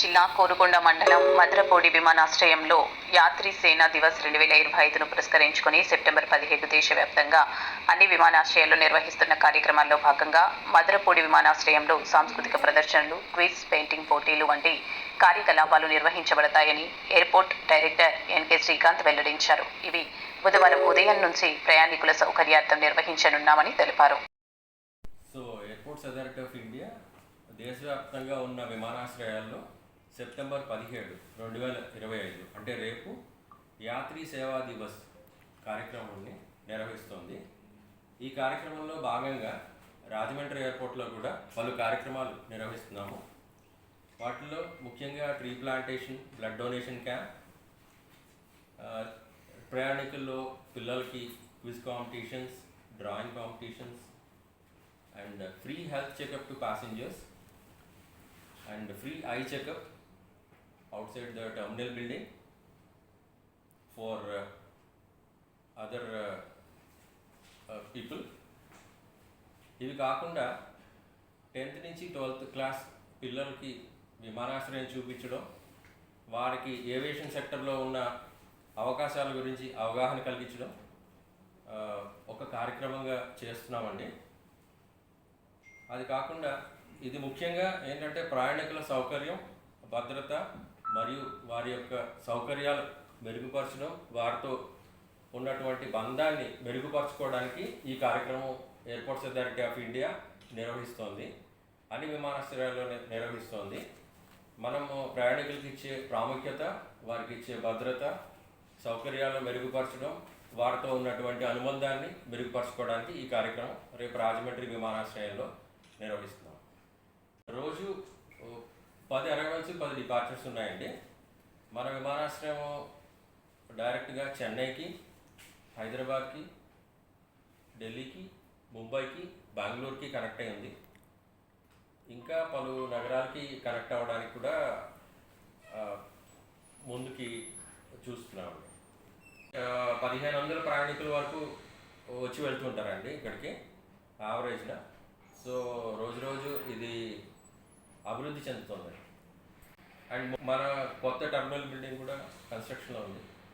జిల్లా కోరుకొండ మండలం మద్రపూడి విమానాశ్రయంలో యాత్రి సేనా దివస్ రెండు వేల ఇరవై ఐదును పురస్కరించుకుని సెప్టెంబర్ పదిహేడు దేశవ్యాప్తంగా అన్ని విమానాశ్రయాల్లో నిర్వహిస్తున్న కార్యక్రమాల్లో భాగంగా మద్రపూడి విమానాశ్రయంలో సాంస్కృతిక ప్రదర్శనలు క్విజ్ పెయింటింగ్ పోటీలు వంటి కార్యకలాపాలు నిర్వహించబడతాయని ఎయిర్పోర్ట్ డైరెక్టర్ ఎన్కే శ్రీకాంత్ వెల్లడించారు. ఇవి బుధవారం ఉదయం నుంచి ప్రయాణికుల సౌకర్యార్థం నిర్వహించనున్నామని తెలిపారు. So airports authority of India దేశవ్యాప్తంగా ఉన్న విమానాశ్రయాల్లో సెప్టెంబర్ పదిహేడు రెండు వేల ఇరవై ఐదు అంటే రేపు యాత్రీ సేవా దివస్ కార్యక్రమాన్ని నిర్వహిస్తోంది. ఈ కార్యక్రమంలో భాగంగా రాజమండ్రి ఎయిర్పోర్ట్లో కూడా పలు కార్యక్రమాలు నిర్వహిస్తున్నాము. వాటిలో ముఖ్యంగా tree plantation blood donation camp ప్రయాణికుల్లో పిల్లలకి quiz competitions drawing competitions and free health checkup to passengers and free eye checkup outside the terminal building for other people ఇవి కాకుండా టెన్త్ నుంచి ట్వెల్త్ క్లాస్ పిల్లలకి విమానాశ్రయం చూపించడం వారికి ఏవియేషన్ సెక్టర్లో ఉన్న అవకాశాల గురించి అవగాహన కలిగించడం ఒక కార్యక్రమంగా చేస్తున్నామండి. అది కాకుండా ఇది ముఖ్యంగా ఏంటంటే ప్రయాణికుల సౌకర్యం భద్రత మరియు వారి యొక్క సౌకర్యాలు మెరుగుపరచడం వారితో ఉన్నటువంటి బంధాన్ని మెరుగుపరచుకోవడానికి ఈ కార్యక్రమం ఎయిర్పోర్ట్స్ అథారిటీ ఆఫ్ ఇండియా నిర్వహిస్తోంది. అన్ని విమానాశ్రయాల్లో నిర్వహిస్తోంది. మనము ప్రయాణికులకు ఇచ్చే ప్రాముఖ్యత వారికి ఇచ్చే భద్రత సౌకర్యాలను మెరుగుపరచడం వారితో ఉన్నటువంటి అనుబంధాన్ని మెరుగుపరచుకోవడానికి ఈ కార్యక్రమం రేపు రాజమండ్రి విమానాశ్రయంలో నిర్వహిస్తున్నాం. రోజు పది అరైవల్స్ పది డిపార్చర్స్ ఉన్నాయండి. మన విమానాశ్రయం డైరెక్ట్గా చెన్నైకి హైదరాబాద్కి ఢిల్లీకి ముంబైకి బెంగళూరుకి కనెక్ట్ అయి ఉంది. ఇంకా పలు నగరాలకి కనెక్ట్ అవ్వడానికి కూడా ముందుకి చూస్తున్నాము. పదిహేను వందల ప్రయాణికుల వరకు వచ్చి వెళ్తుంటారండి ఇక్కడికి యావరేజ్గా సో రోజు రోజు ఇది అభివృద్ధి చెందుతున్నాయి. అండ్ మన కొత్త టర్మినల్ బిల్డింగ్ కూడా కన్స్ట్రక్షన్లో ఉంది.